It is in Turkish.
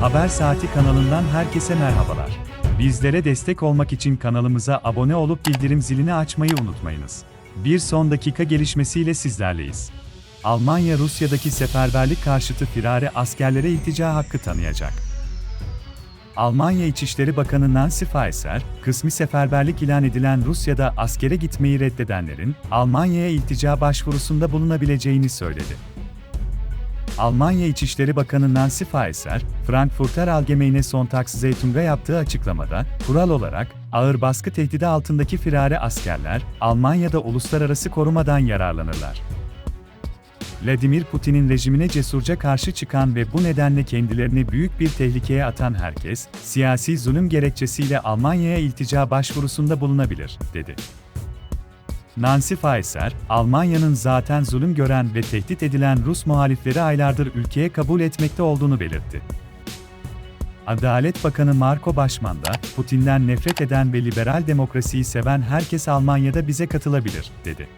Haber Saati kanalından herkese merhabalar. Bizlere destek olmak için kanalımıza abone olup bildirim zilini açmayı unutmayınız. Bir son dakika gelişmesiyle sizlerleyiz. Almanya Rusya'daki seferberlik karşıtı firari askerlere iltica hakkı tanıyacak. Almanya İçişleri Bakanı Nancy Faeser, kısmi seferberlik ilan edilen Rusya'da askere gitmeyi reddedenlerin Almanya'ya iltica başvurusunda bulunabileceğini söyledi. Almanya İçişleri Bakanı Nancy Faeser, Frankfurter Allgemeine Sonntagszeitunga yaptığı açıklamada, kural olarak, ağır baskı tehdidi altındaki firari askerler, Almanya'da uluslararası korumadan yararlanırlar. Vladimir Putin'in rejimine cesurca karşı çıkan ve bu nedenle kendilerini büyük bir tehlikeye atan herkes, siyasi zulüm gerekçesiyle Almanya'ya iltica başvurusunda bulunabilir, dedi. Nancy Faeser, Almanya'nın zaten zulüm gören ve tehdit edilen Rus muhalifleri aylardır ülkeye kabul etmekte olduğunu belirtti. Adalet Bakanı Marco Başman da, Putin'den nefret eden ve liberal demokrasiyi seven herkes Almanya'da bize katılabilir, dedi.